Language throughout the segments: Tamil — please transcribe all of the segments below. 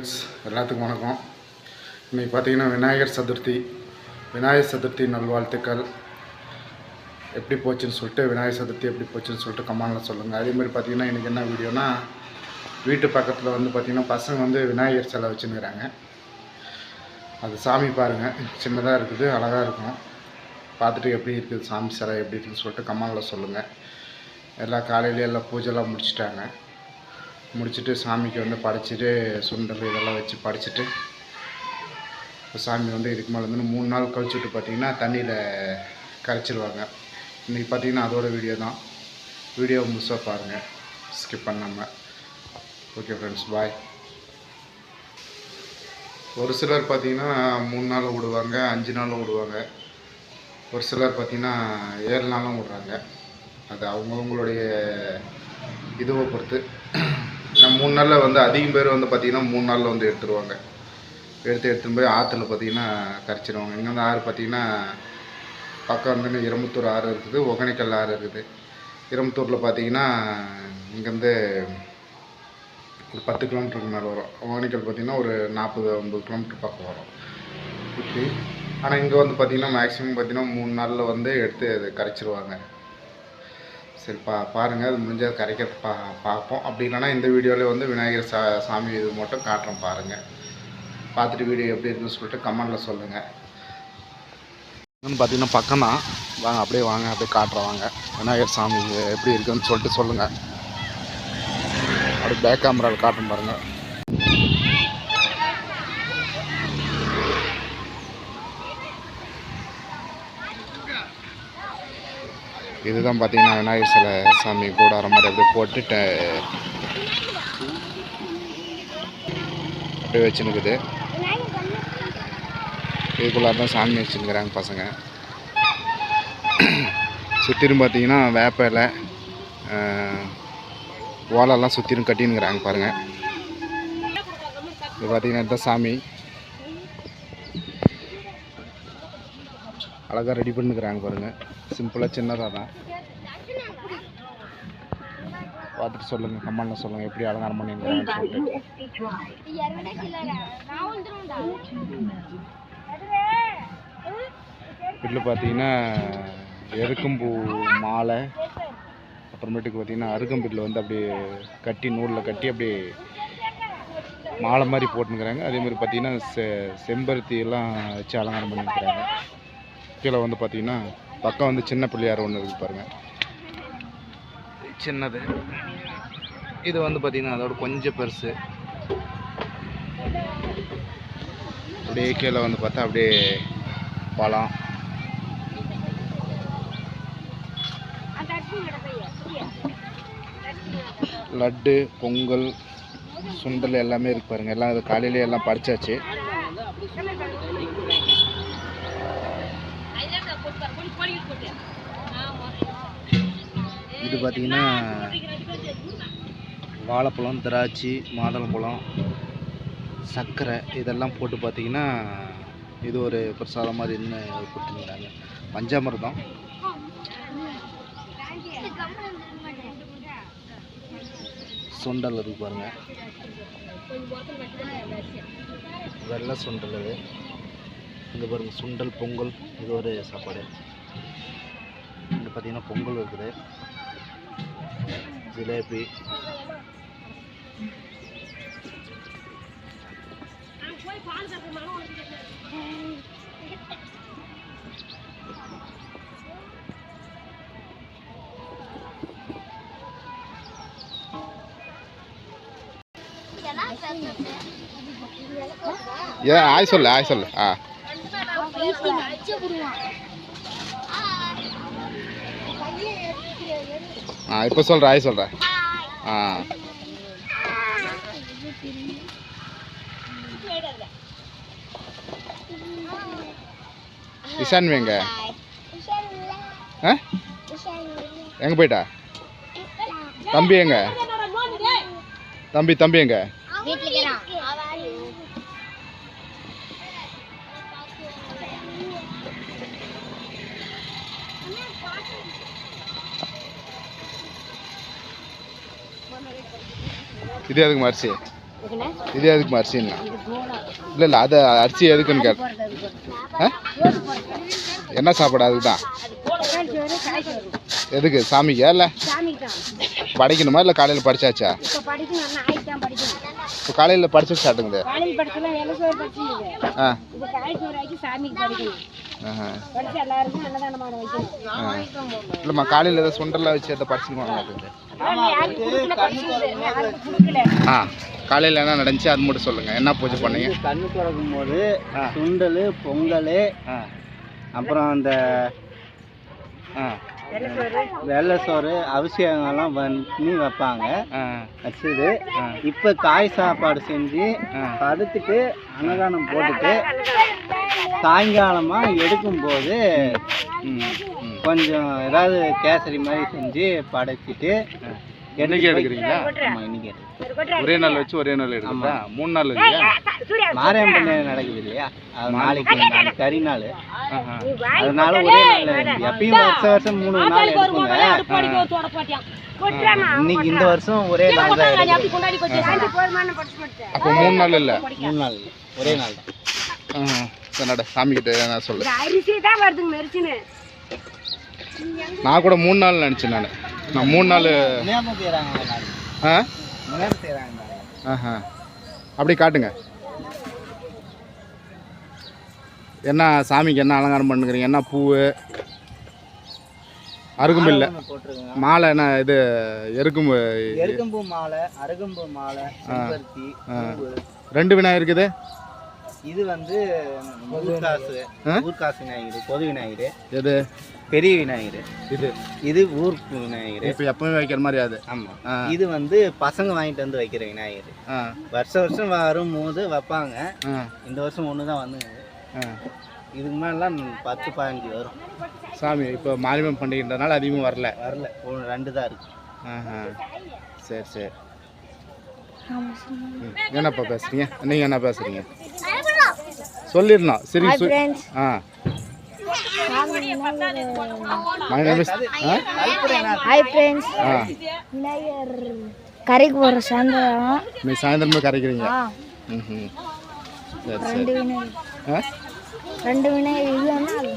ஃப்ரெண்ட்ஸ் எல்லாத்துக்கும் வணக்கம். இன்றைக்கி பார்த்தீங்கன்னா விநாயகர் சதுர்த்தி விநாயகர் சதுர்த்தி நல்வாழ்த்துக்கள். எப்படி போச்சுன்னு சொல்லிட்டு விநாயகர் சதுர்த்தி எப்படி போச்சுன்னு சொல்லிட்டு கமானில் சொல்லுங்கள் அதே மாதிரி பார்த்தீங்கன்னா இன்றைக்கி என்ன வீடியோனா வீட்டு பக்கத்தில் வந்து பார்த்திங்கன்னா பசங்க வந்து விநாயகர் சிலை வச்சுருக்கிறாங்க அது சாமி பாருங்கள் சின்னதாக இருக்குது அழகாக இருக்கும். பார்த்துட்டு எப்படி இருக்குது சாமி சிலை எப்படி இருக்குதுன்னு சொல்லிட்டு கமானில் சொல்லுங்கள் எல்லாம் காலையிலேயும் எல்லாம் பூஜைலாம் முடிச்சிட்டாங்க. முடிச்சுட்டு சாமிக்கு வந்து படைச்சிட்டு சுண்டல் இதெல்லாம் வச்சு படைச்சிட்டு இப்போ சாமி வந்து இதுக்கு மேலே வந்து மூணு நாள் கழிச்சுட்டு பார்த்திங்கன்னா தண்ணியில் கரைச்சிருவாங்க. இன்றைக்கி பார்த்தீங்கன்னா அதோட வீடியோ தான். வீடியோ முழுசாக பாருங்கள் ஸ்கிப் பண்ணாமல் ஓகே ஃப்ரெண்ட்ஸ் பாய் ஒரு சிலர் பார்த்திங்கன்னா மூணு நாள் விடுவாங்க அஞ்சு நாளும் விடுவாங்க. ஒரு சிலர் பார்த்திங்கன்னா ஏழு நாளும் விடுறாங்க. அது அவங்கவுங்களுடைய இதுவை பொறுத்து. ஏன்னா மூணு நாளில் வந்து அதிகம் பேர் வந்து பார்த்திங்கன்னா மூணு நாளில் வந்து எடுத்துருவாங்க. எடுத்து எடுத்துன்னு போய் ஆற்றுல பார்த்தீங்கன்னா கரைச்சிடுவாங்க இங்கே வந்து ஆறு பார்த்தீங்கன்னா பக்கம் வந்து இரும்புத்தூர் ஆறு இருக்குது ஒகேனக்கல் ஆறு இருக்குது. இரும்புத்தூரில் பார்த்தீங்கன்னா இங்கேருந்து ஒரு பத்து கிலோமீட்டருக்கு மேலே வரும். ஒகேனக்கல் பார்த்தீங்கன்னா ஒரு நாற்பது ஐம்பது கிலோமீட்டர் பக்கம் வரும். இப்படி ஆனால் இங்கே வந்து பார்த்திங்கன்னா மேக்ஸிமம் பார்த்திங்கன்னா மூணு நாளில் வந்து எடுத்து அதை கரைச்சிருவாங்க. சரி பா பாருங்கள் அது முடிஞ்சால் கரைக்கிறது பா பார்ப்போம். அப்படி இல்லைன்னா இந்த வீடியோவில் வந்து விநாயகர் சா சாமி இது மட்டும் காட்டுறோம் பாருங்கள் பார்த்துட்டு வீடியோ எப்படி இருக்குன்னு சொல்லிட்டு கமெண்டில் சொல்லுங்கள் பார்த்தீங்கன்னா பக்கம் தான் வாங்க அப்படியே வாங்க அப்படியே காட்டுறோம் வாங்க. விநாயகர் சாமி எப்படி இருக்குன்னு சொல்லிட்டு சொல்லுங்கள் அப்படியே பேக் கேமராவில் காட்டும் பாருங்கள் இதுதான் பார்த்தீங்கன்னா விநாயகர் சிலை. சாமி கூடாரம் மாதிரி அப்படியே போட்டு அப்படியே வச்சுன்னுக்குது. இதுக்குள்ளார தான் சாமி வச்சுருக்கிறாங்க பசங்க. சுற்றிலும் பார்த்தீங்கன்னா வேப்ப இலை ஓலெல்லாம் சுற்றிலும் கட்டின்னுக்குறாங்க பாருங்கள் இது பார்த்தீங்கன்னா இதுதான் சாமி. அழகாக ரெடி பண்ணிக்கிறாங்க பாருங்கள் சிம்பிளாக சின்னதாக தான். பார்த்துட்டு சொல்லுங்கள் கமெண்டில் சொல்லுங்கள் எப்படி அலங்காரம் பண்ணியிருக்காங்கன்னு சொல்லிட்டு. வீட்டில் பார்த்தீங்கன்னா எருக்கம்பூ மாலை அப்புறமேட்டுக்கு பார்த்தீங்கன்னா அருகம்பில்ல வந்து அப்படியே கட்டி நூலில் கட்டி அப்படியே மாலை மாதிரி போட்டுனுக்குறாங்க. அதேமாதிரி பார்த்தீங்கன்னா செ செம்பருத்தி எல்லாம் வச்சு அலங்காரம் பண்ணியிருக்கிறாங்க. கீழே வந்து பார்த்தீங்கன்னா பக்கம் வந்து சின்ன பிள்ளையார் ஒன்று இருக்குது பாருங்கள் சின்னது. இது வந்து பார்த்தீங்கன்னா அதோட கொஞ்சம் பெருசு. அப்படியே கீழே வந்து பார்த்தா அப்படியே பழம். லட்டு பொங்கல் சுண்டல் எல்லாமே இருக்கு பாருங்க. எல்லாம் இது காலையிலே எல்லாம் பறிச்சாச்சு இது பார்த்தீங்கன்னா வாழைப்பழம் திராட்சை மாதுளம்பழம் சர்க்கரை இதெல்லாம் போட்டு பார்த்தீங்கன்னா இது ஒரு பிரசாதம் மாதிரி இன்னும் கொடுத்துருந்தாங்க. பஞ்சாமிரதம். சுண்டல் இருக்கு பாருங்க. வெள்ளை சுண்டல் இது. இங்கே பாருங்கள் சுண்டல் பொங்கல் இது ஒரு சாப்பாடு. இங்கே பார்த்தீங்கன்னா பொங்கல் இருக்குது. ஜிலேபி ஏன் ஆய் சொல்லு ஆய் சொல்லு ஆ ஆ இப்போ சொல்கிறேன் ஆய் சொல்கிறேன் ஆ. இஷான் எங்க? ஆ? எங்கே போயிட்டா? தம்பி எங்க? தம்பி தம்பி எங்க? இது எதுக்கு மரிசி எதுக்குண்ணே இது எதுக்கு அரிசின்னா இல்லை இல்லை அது அரிசி எதுக்குன்னு போடுறது என்ன சாப்பாடு அதுக்கு தான் அது தக்காளி சோறு காய் சோறு எதுக்கு சாமிக்கா இல்லை? படிக்கணுமா இல்லை காலையில் படிச்சாச்சா இப்போ காலையில் படிச்சு படிச்சுது ஆ. இல்லைம்மா காலையில் ஏதோ சுண்டெல்லாம் வச்சு எதை படிச்சுக்குவாங்க ஆ காலையில் என்ன நடந்துச்சு? அது மட்டும் சொல்லுங்கள் என்ன பூஜை பண்ணீங்க? கண்ணு திறக்கும் போது. சுண்டல் பொங்கல் அப்புறம் அந்த வெள்ளை சோறு அபிஷேகம்லாம் பண்ணி வைப்பாங்க. வச்சுது. இப்போ காய் சாப்பாடு செஞ்சு. படுத்துட்டு அன்னதானம் போட்டுட்டு சாயங்காலமாக எடுக்கும்போது கொஞ்சம் ஏதாவது கேசரி மாதிரி செஞ்சு படைச்சிட்டு என்னைக்கு எடுக்கிறீங்களா? ஆமாம் இன்னைக்கு. ஒரு கொட்டை ஒரே நாள் வச்சு ஒரே நாள் எடுக்கிறதா? மூணு நாள் இல்லையா சூர்யா மாரியம்மன் நடக்குது இல்லையா? அது நாளைக்கு நாளைக்கு கறி நாள். அதனால ஒரே நாள் எப்பயும் வருஷம் வருஷம் மூணு நாள் எடுக்குங்க இன்னைக்கு இந்த வருஷம் ஒரே நாள் தான் அப்போ மூணு நாள் இல்லை. மூணு நாள் ஒரே நாள் தான் நட சாமிக்கிட்ட நான் சொல்லு இந்த அரிசி தான் வருதுங்க மெரிச்சுன்னு நான் கூட மூணு நாள் நினச்சேன் நான். நான் மூணு நாள் ஆ? ஆஹா. அப்படி காட்டுங்க. என்ன சாமிக்கு என்ன அலங்காரம் பண்ணுக்கிறீங்க என்ன பூவு அருகம்பில்லை மாலை என்ன இது? எருக்கும் எருக்கம்பூ மாலை அருகம்பூ மாலை ரெண்டு விநாயகர் இருக்குது? இது வந்து ஊர்காசு. ஊர்காசு விநாயகர் பொது விநாயகர். எது? பெரிய விநாயகர். இது. இது ஊர் விநாயகர். இப்போ எப்பவுமே வைக்கிற மாதிரி அது. ஆமாம் ஆ. இது வந்து பசங்க வாங்கிட்டு வந்து வைக்கிற விநாயகர். ஆ. வருஷம் வருஷம் வரும்போது வைப்பாங்க. ஆ. இந்த வருஷம் ஒன்று தான் வந்துங்க ஆ. இதுக்கு மேலாம் பத்து பதினஞ்சு வரும். சாமி இப்போ மாரியம்மன் பண்டிகைன்றனால அதிகமாக வரல. வரல. ஒரு ரெண்டு தான் இருக்கு. சரி சரி. ம். என்னப்பா பேசுறீங்க? நீங்கள் என்ன பேசுறீங்க? சொல்லிடணும் சரி ஆ. ஹாய் ஃப்ரெண்ட்ஸ் ஆ விநாயகர் கரைக்கு போகிற சாயந்தரம். நீ சாயந்தரமே கரைக்கிறீங்க. ம் ரெண்டு விநாயகர். ஆ? ரெண்டு விநாயகர் அது.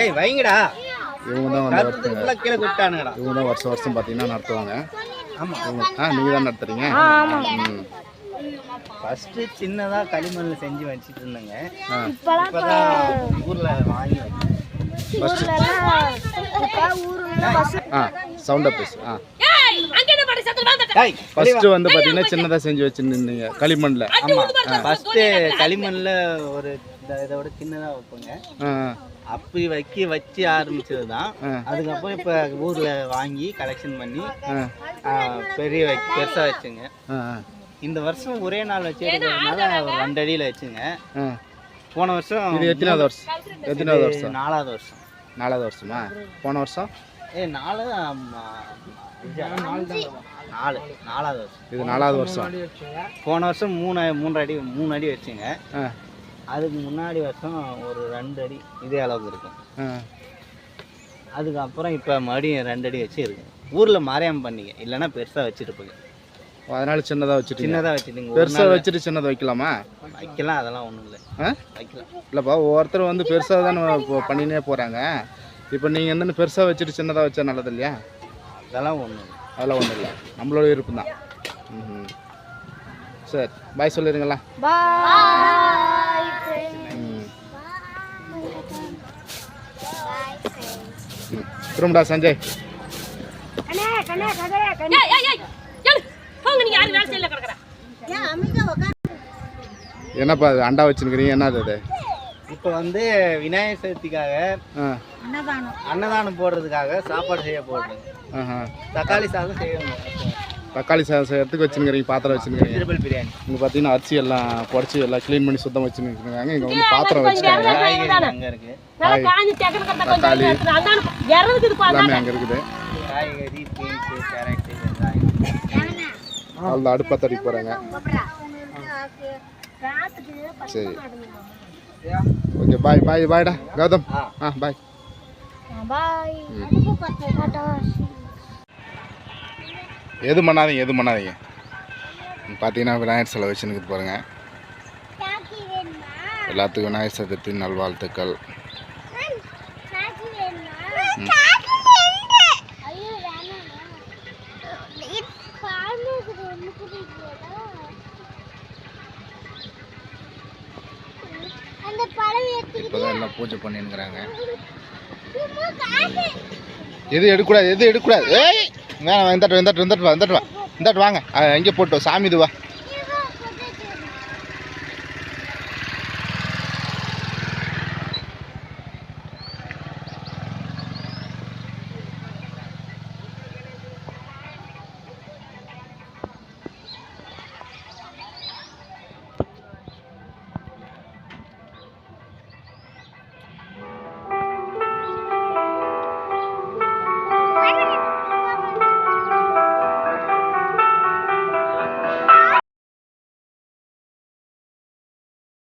ஏய் வைங்கடா. இவங்க தான் வந்து கீழே இவங்க தான் வருஷம் வருஷம் பார்த்தீங்கன்னா நடத்துவாங்க. ஆமாம் ஆ நீங்கள் தான் நடத்துறீங்க? ம் ஃபஸ்ட்டு சின்னதாக களிமண்ணில் செஞ்சு வச்சுட்டு இருந்தேங்க. இப்போலாம் இப்போதான் ஊரில் வாங்கி சவுண்டாக பேசு. ஃபஸ்ட்டு வந்து பார்த்தீங்கன்னா சின்னதாக செஞ்சு வச்சுருந்தீங்க களிமண்ணில் ஆமாம் ஃபஸ்ட்டு களிமண்ணில் ஒரு இதோட சின்னதாக வைப்போங்க. அப்படி வைக்க வச்சு ஆரம்பிச்சது தான் ஆ. அதுக்கப்புறம் இப்போ ஊரில் வாங்கி கலெக்ஷன் பண்ணி ஆ. ஆ, பெரிய பெருசாக வச்சுங்க. ஆ. இந்த வருஷம் ஒரே நாள் வச்சுருக்கிறதுனால ஒரு ரெண்டு அடியில் வச்சுங்க. போன வருஷம் இது எத்தனாவது வருஷம்? எத்தனாவது வருஷம்? நாலாவது வருஷம். நாலாவது வருஷமா? போன வருஷம்? ஏ நாலு நாலு நாலாவது வருஷம். இது நாலாவது வருஷம். போன வருஷம் மூணு மூன்று அடி மூணு அடி வச்சுங்க. அதுக்கு முன்னாடி வருஷம் ஒரு ரெண்டு அடி இதே அளவுக்கு இருக்கும். அதுக்கப்புறம் இப்போ மறுபடியும் ரெண்டு அடி வச்சு இருக்கு. ஊரில் மாரியம் பண்ணீங்க இல்லைன்னா பெருசாக வச்சுருப்பீங்க அதனால சின்னதாக வச்சுட்டீங்க. சின்னதாக வச்சுட்டீங்க. பெருசாக வச்சுட்டு சின்னதை வைக்கலாமா? வைக்கலாம் அதெல்லாம் ஒன்றும் இல்லை. ஆ? வைக்கலாம். இல்லைப்பா ஒவ்வொருத்தர் வந்து பெருசாக தானே பண்ணினே போகிறாங்க இப்போ நீங்கள் வந்து பெருசாக வச்சுட்டு சின்னதாக வச்சா நல்லது இல்லையா? அதெல்லாம் ஒன்றும் இல்லை. அதெல்லாம் ஒன்றும் இல்லை. நம்மளோட விருப்பம் தான் ம் சரி பாய் சொல்லிடுங்களா. திரும்படா சஞ்சய் கண்ணே கண்ணே கண்ணே கண்ணே என்னப்பா அது அண்டா வச்சுருக்கிறீங்க என்னது அது இப்போ வந்து விநாயகர் சதுர்த்திக்காக அன்னதானம். போடுறதுக்காக சாப்பாடு செய்ய போடுறேன் தக்காளி சாதம் செய்யணும். தக்காளி சாதம் செய்யறதுக்கு வச்சுருக்கிறீங்க பாத்திரம் வச்சுருக்கிறீங்க பிரியாணி இங்கே பார்த்தீங்கன்னா அரிசி எல்லாம் புடச்சி எல்லாம் க்ளீன் பண்ணி சுத்தம் வச்சுருக்காங்க இங்கே வந்து பாத்திரம் வச்சுருக்காங்க காய்கறி அங்கே இருக்கு. தக்காளி. எல்லாமே அங்கே இருக்குது. காய்கறி பீன்ஸு கேரட்டு வெங்காயம். அவ்வளோ அடுப்பா தடிக்க போகிறாங்க சரி. ஓகே பாய் பாய் பாய்டா. கௌதம். ஆ. ஆ பாய். எது பண்ணாதீங்க எது பண்ணாதீங்க. பார்த்தீங்கன்னா விநாயகர் சிலை வச்சுன்னு பாருங்க. எல்லாத்துக்கும் விநாயகர் சதுர்த்தி நல்வாழ்த்துக்கள் ம். ஐயோ வேணாமா இது காரணம் இருக்குது ஒன்று புரியுதுல அந்த பழம் எடுத்து இப்போ தான் எல்லாம் பூஜை பண்ணினுங்கிறாங்க எது எடுக்கக்கூடாது எது எடுக்கக்கூடாது. ஏய் வேணாம் வந்துட்டு வந்துட்டு வந்துட்டு வா வந்துட்டு வா வந்துட்டு வாங்க எங்கே போட்டு சாமி இதுவா